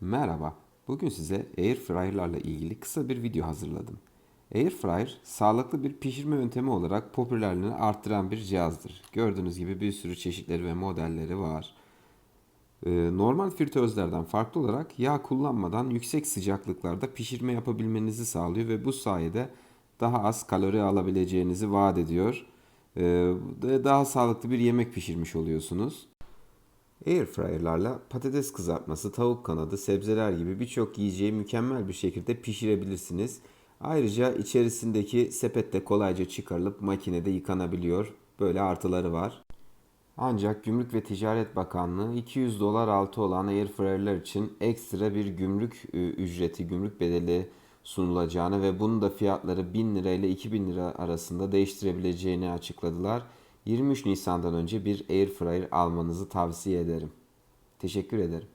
Merhaba. Bugün size air fryer'larla ilgili kısa bir video hazırladım. Air fryer sağlıklı bir pişirme yöntemi olarak popülerliğini arttıran bir cihazdır. Gördüğünüz gibi bir sürü çeşitleri ve modelleri var. Ee, normal fritözlerden farklı olarak yağ kullanmadan yüksek sıcaklıklarda pişirme yapabilmenizi sağlıyor ve bu sayede daha az kalori alabileceğinizi vaat ediyor. Ee, daha sağlıklı bir yemek pişirmiş oluyorsunuz. Airfryer'larla patates kızartması, tavuk kanadı, sebzeler gibi birçok yiyeceği mükemmel bir şekilde pişirebilirsiniz. Ayrıca içerisindeki sepet de kolayca çıkarılıp makinede yıkanabiliyor. Böyle artıları var. Ancak Gümrük ve Ticaret Bakanlığı 200 dolar altı olan airfryer'lar için ekstra bir gümrük e, ücreti, gümrük bedeli sunulacağını ve bunun da fiyatları 1000 lira ile 2000 lira arasında değiştirebileceğini açıkladılar. 23 Nisan'dan önce bir airfryer almanızı tavsiye ederim. Teşekkür ederim.